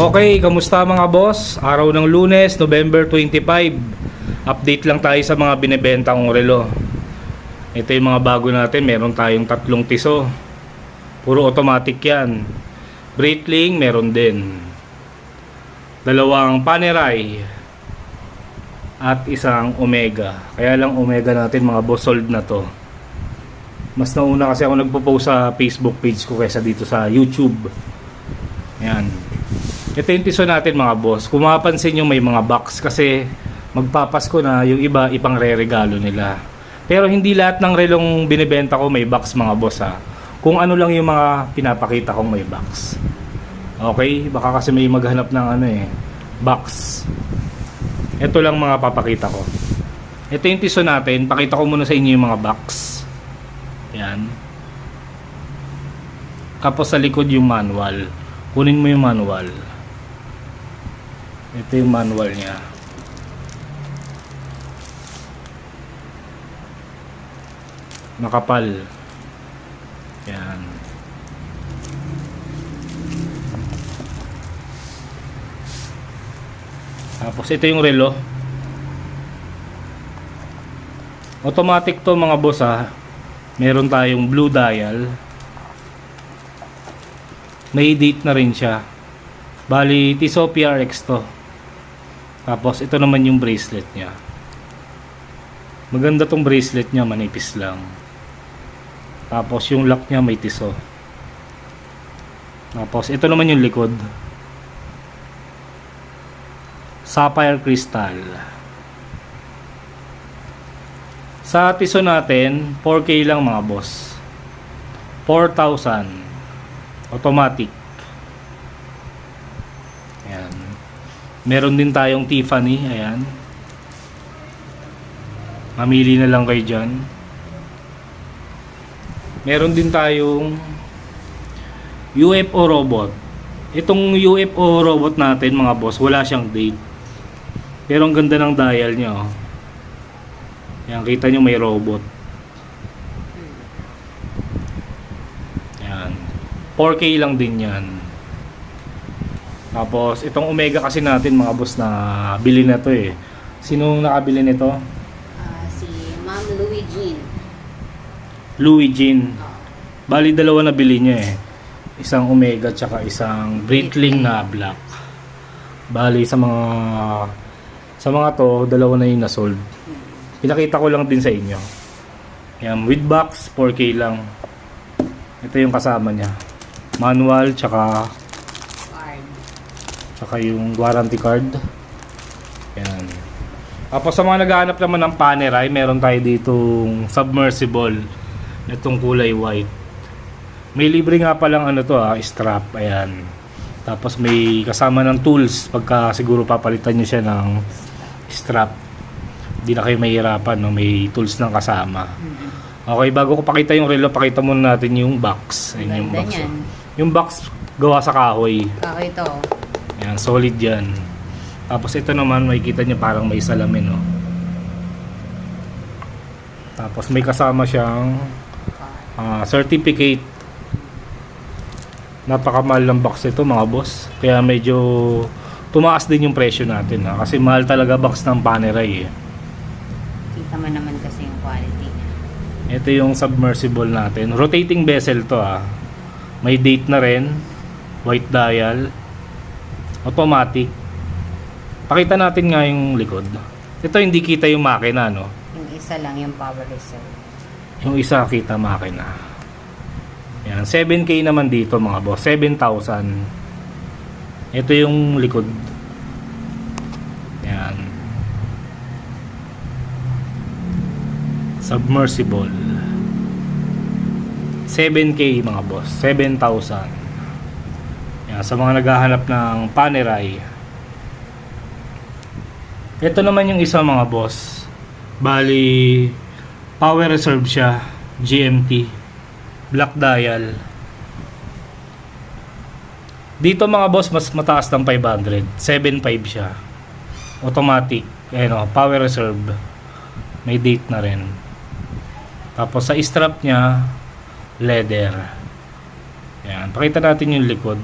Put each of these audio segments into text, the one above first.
Okay, kamusta mga boss? Araw ng lunes, November 25. Update lang tayo sa mga binebenta kong relo. Ito yung mga bago natin. Meron tayong tatlong tiso. Puro automatic yan. Breitling, meron din. Dalawang Panerai. At isang Omega. Kaya lang Omega natin mga boss sold na to. Mas nauna kasi ako nagpo-post sa Facebook page ko kaysa dito sa YouTube. Yan. Ito yung tiso natin mga boss. Kung mapapansin nyo may mga box kasi magpapasko na yung iba ipang re-regalo nila. Pero hindi lahat ng relong binibenta ko may box mga boss ha. Kung ano lang yung mga pinapakita kong may box. Okay? Baka kasi may maghanap ng ano eh. Box. Ito lang mga papakita ko. Ito yung tiso natin. Pakita ko muna sa inyo yung mga box. Yan. Tapos sa likod yung manual. Kunin mo yung manual. Ito yung manual niya. Nakapal. Yan. Tapos ito yung relo. Automatic to mga boss ha. Meron tayong blue dial. May date na rin siya. Bali, Tissot PRX to. Tapos ito naman yung bracelet niya. Maganda tong bracelet niya, manipis lang. Tapos yung lock niya may Tissot. Tapos ito naman yung likod. Sapphire crystal. Sa Tissot natin, 4K lang mga boss. 4,000. Automatic. Ayan. Meron din tayong Tiffany. Ayan. Mamili na lang kayo dyan. Meron din tayong UFO robot. Itong UFO robot natin mga boss, wala siyang date. Pero ang ganda ng dial niya. Oh. Yan, kita nyo may robot. Yan. 4K lang din yan. Tapos, itong Omega kasi natin mga boss na bili na to eh. Sino nakabili nito? Ah, si Ma'am Louie Jean. Louis Jean. Oh. Bali, dalawa na bili niya eh. Isang Omega tsaka isang Breitling na black. Bali, sa mga sa mga to, dalawa na yung nasold. Pinakita ko lang din sa inyo. Yan, with box, 4K lang. Ito yung kasama niya. Manual, tsaka. Tsaka yung warranty card. Yan. Tapos sa mga naghahanap naman ng Panerai, meron tayo ditong submersible. Itong kulay white. May libre nga palang ano to ah, strap. Ayan. Tapos may kasama ng tools pagka siguro papalitan nyo siya ng strap. Hindi na kayo mahirapan, no? may tools ng kasama. Okay, bago ko pakita yung relo, pakita muna natin yung box. Ayan yung box. oh. Yung box gawa sa kahoy. Kako ito. Ayan, solid yan. Tapos ito naman, makikita nyo parang may salamin, no? Tapos may kasama siyang ah, certificate. Napakamahal ng box ito, mga boss. Kaya medyo tumaas din yung presyo natin, ha? Kasi mahal talaga box ng Panerai, eh. Kita mo naman kasi yung quality niya. Ito yung submersible natin. Rotating vessel to ah. May date na rin. White dial. Automatic. Pakita natin nga yung likod. Ito hindi kita yung makina no. Yung isa lang yung power reserve. Yung isa kita makina. Yan. 7K naman dito mga boss. 7,000. Ito yung likod. Yan. Submersible. 7K mga boss. 7,000. Yan. Sa mga naghahanap ng Panerai. Ito naman yung isa mga boss. Bali, power reserve siya. GMT. Black dial. Dito mga boss, mas mataas ng 500. 7.5 siya. Automatic. Ayan o, power reserve. May date na rin. Tapos sa strap niya, leather. Ayan. Pakita natin yung likod.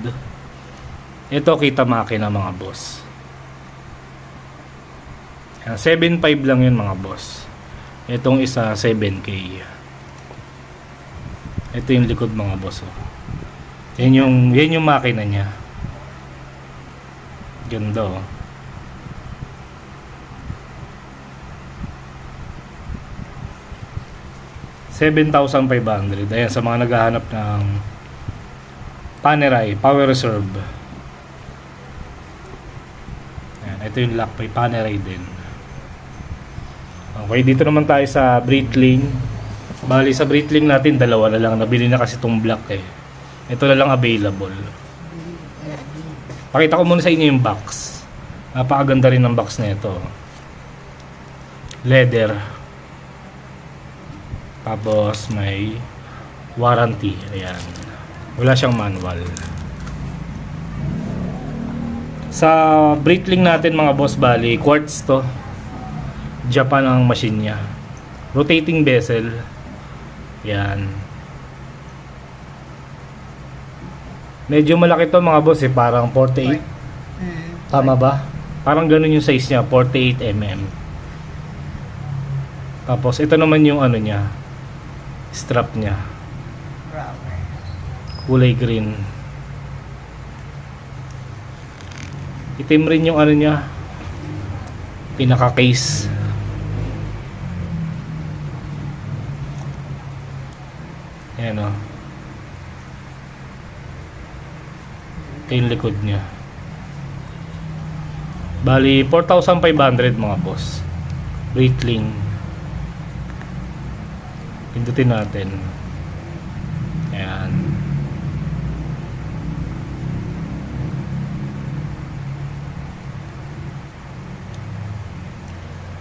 Ito kita makina mga boss. Yan, 7.5 lang yun mga boss. Itong isa 7K. Ito yung likod mga boss. Oh. Yan yung, yan yung makina niya. Ganda oh. $7,500. Ayan, sa mga naghahanap ng Panerai, Power Reserve. Ayan, ito yung lock by Panerai din. Okay, dito naman tayo sa Breitling. Bali sa Breitling natin, dalawa na lang. Nabili na kasi itong black eh. Ito na lang available. Pakita ko muna sa inyo yung box. Napakaganda rin ng box na ito. Leather. Tapos may warranty. Ayan. Wala siyang manual. Sa Breitling natin mga boss bali, quartz to. Japan ang machine niya. Rotating bezel. Yan. Medyo malaki to mga boss eh, parang 48. Mm. Tama ba? Parang ganun yung size niya, 48 mm. Tapos ito naman yung ano niya, strap niya, kulay green. Itim rin yung ano niya, pinaka-case. Ayan o. Ito yung likod niya. Bali, 4,500 mga boss. Breitling. Pindutin natin. Ayan.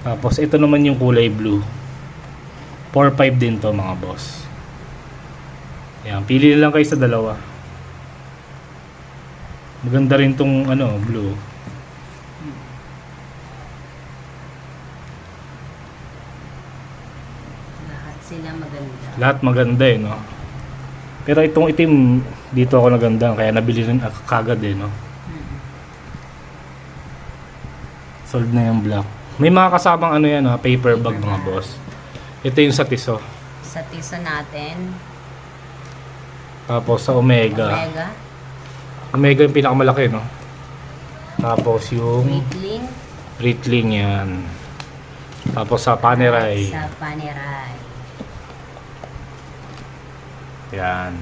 Tapos, ito naman yung kulay blue. 4,500 din to mga boss. Ayan, pili lang kayo sa dalawa. Maganda rin tong ano, blue. Lahat sila maganda. Lahat maganda eh, no? Pero itong itim, dito ako naganda. Kaya nabili rin kagad eh, no? Sold na yung black. May mga kasamang ano yan, ha? Paper bag mga boss. Ito yung sa Tiso. Sa tisa natin, Tapos sa Omega. Omega, Omega yung pinakamalaki, no? Tapos yung Breitling, Breitling yan. Tapos sa Panerai. sa Panerai. Yan.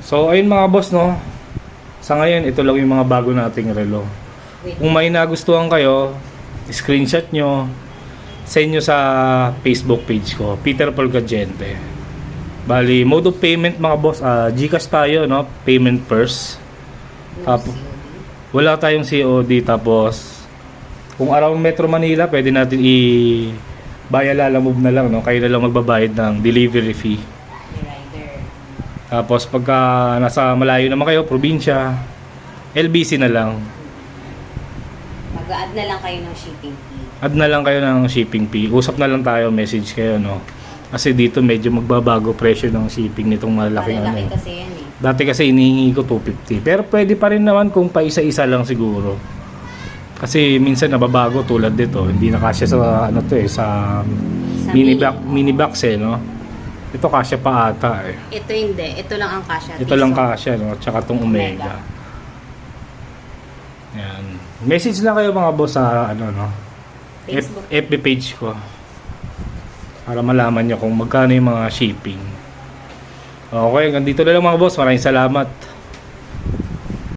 So, ayun mga boss, no? Sa ngayon, ito lang yung mga bago nating relo. Kung may nagustuhan kayo, screenshot nyo, send nyo sa Facebook page ko, Peter Paul Gadiente. Bali, mode of payment mga boss, ah, Gcash tayo, no? Payment first. Tapo- Wala tayong COD, tapos, kung around Metro Manila, pwede natin i Bayalala move na lang, no? Kayo na lang magbabayad ng delivery fee. Tapos pagka nasa malayo naman kayo, probinsya, LBC na lang. Mag-add na lang kayo ng shipping fee. Add na lang kayo ng shipping fee. Usap na lang tayo, message kayo, no? Kasi dito medyo magbabago presyo ng shipping nitong malaking ano. Malalaki eh. kasi yan eh. Dati kasi inihingi ko 250. Pero pwede pa rin naman kung pa isa-isa lang siguro. Kasi minsan nababago tulad dito. Hindi na kasya sa ano to eh, sa, Sa mini, mini. box, mini box eh, no? Ito kasya pa ata eh. Ito hindi. Ito lang ang kasha. Ito lang kasya, no? Tsaka tong Omega. Omega. Yan. Message lang kayo mga boss sa ano, no? Facebook. F- FB page ko. Para malaman nyo kung magkano yung mga shipping. Okay, hanggang dito na lang mga boss. Maraming salamat.